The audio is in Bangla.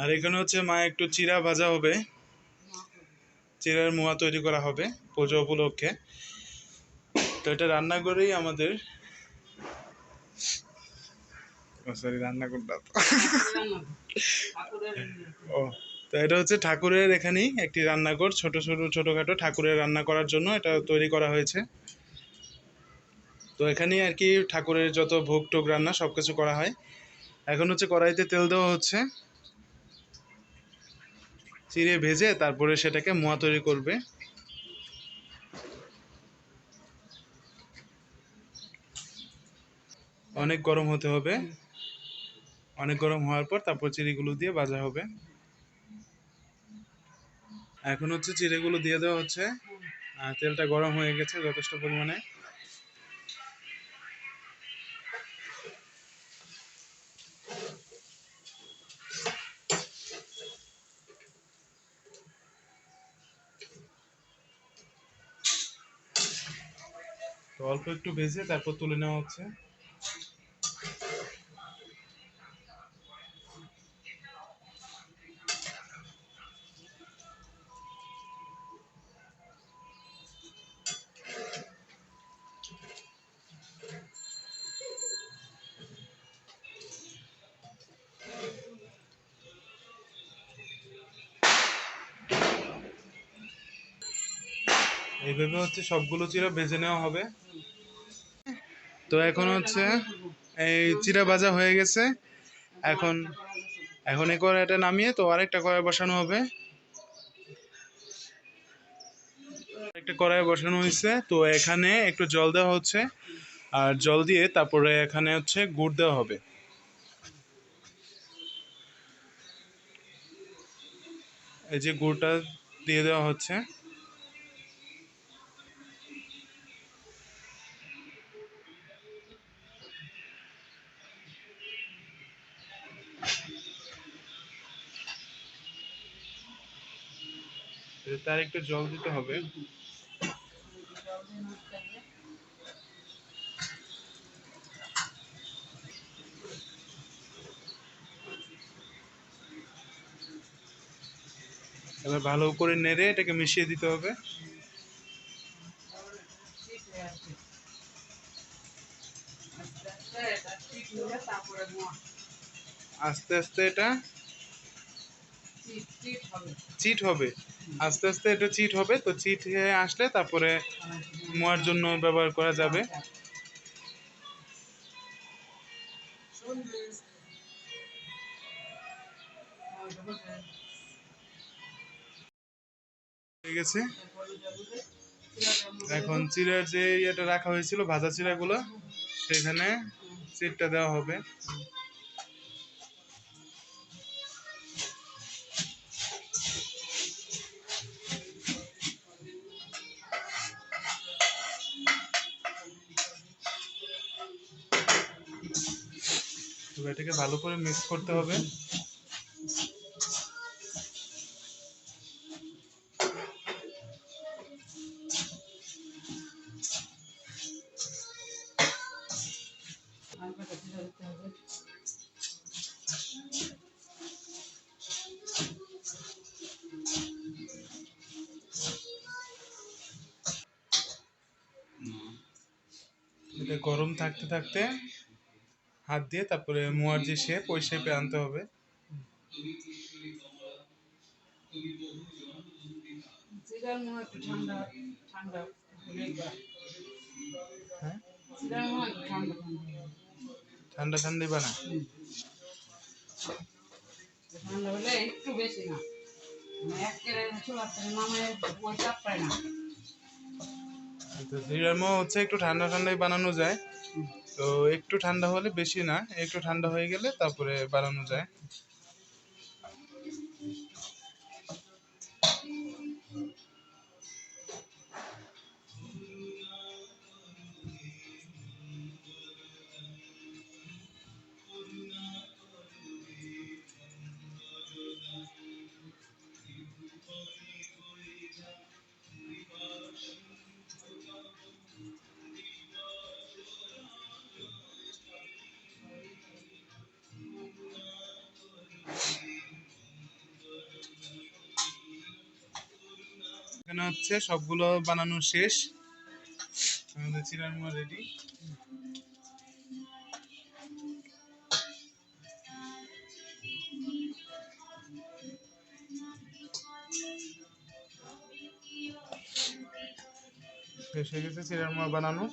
আর এখানে হচ্ছে মা একটু চিরা ভাজা হবে। চিরার মোয়া তৈরি করা হবে পুজো উপলক্ষে। তো এটা রান্না করেই আমাদের সরি রান্না করতাম ও, তো এটা হচ্ছে ঠাকুরের এখানেই একটি রান্নাঘর, ছোট ছোট, ছোটখাটো ঠাকুরের রান্না করার জন্য এটা তৈরি করা হয়েছে। তো এখানেই আর কি ঠাকুরের যত ভোগ টোগ রান্না সব কিছু করা হয়। এখন হচ্ছে কড়াইতে তেল দেওয়া হচ্ছে। চিড়ে ভেজে তারপরে সেটাকে মোয়া তৈরি করবে। অনেক গরম হতে হবে। অনেক গরম হওয়ার পর তারপর চিড়িগুলো দিয়ে ভাজা হবে। এখন হচ্ছে চিড়েগুলো দিয়ে দেওয়া হচ্ছে। তেলটা গরম হয়ে গেছে যথেষ্ট পরিমাণে। তো অল্প একটু ভেজে তারপর তুলে নেওয়া হচ্ছে। এইভাবে হচ্ছে সবগুলো চিরা বেজে নেওয়া হবে। তো এখন হচ্ছে এই চিরা ভাজা হয়ে গেছে। এখন এখন এই কড়াইটা নামিয়ে তো আরেকটা কড়াই বসানো হবে। একটা কড়াই বসানো হয়েছে, তো এখানে একটু জল দেওয়া হচ্ছে। আর জল দিয়ে তারপরে এখানে হচ্ছে গুড় দেওয়া হবে। এই যে গুড়টা দিয়ে দেওয়া হচ্ছে। তার একটু জল দিতে হবে। এবার ভালো করে নেড়ে এটাকে মিশিয়ে দিতে হবে। আস্তে আস্তে এটা চিট হবে। আস্তে আস্তে এটা চিট হবে, তো চিট হয়ে আসলে তারপরে মোয়ার জন্য ব্যবহার করা যাবে। হয়ে গেছে। এখন চিড়ার যে ইয়েটা রাখা হয়েছিল, ভাজা চিড়াগুলো, সেখানে চিটটা দেওয়া হবে। তো এটাকে ভালো করে মিক্স করতে হবে। এটা গরম থাকতে থাকতে হাত দিয়ে তারপরে মোয়ার যে শেপ ওই শেপে আনতে হবে। হয় ঠান্ডা হ্যাঁ? হয় ঠান্ডাই বানা ঠান্ডা হলে। একটু বেশি না। জিরার মোয়া হচ্ছে একটু ঠান্ডা ঠান্ডাই বানানো যায়। তো একটু ঠান্ডা হলে বেশি না একটু ঠান্ডা হয়ে গেলে তারপরে বাড়ানো যায়। এখানে হচ্ছে সবগুলো বানানো শেষ। আমাদের চিরানমা রেডি শেষ হয়ে গেছে চিরানমা বানানো।